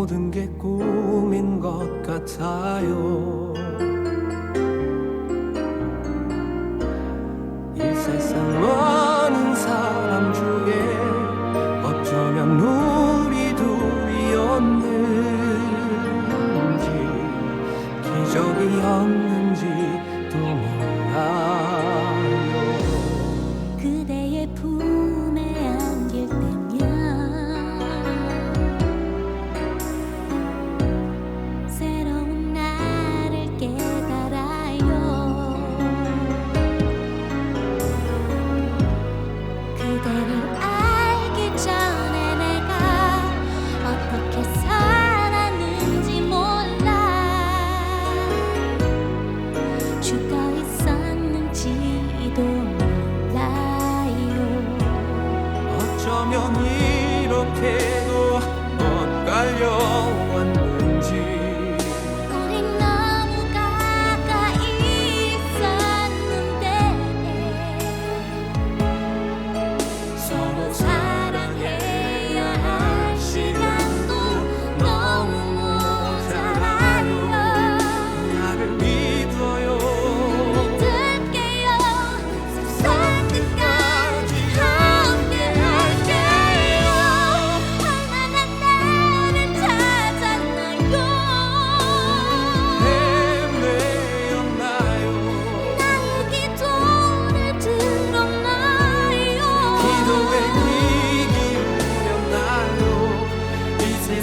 모든 게 꿈인 것 같아요 이 세상 많은 사람 중에 어쩌면 누.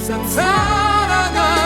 ささらない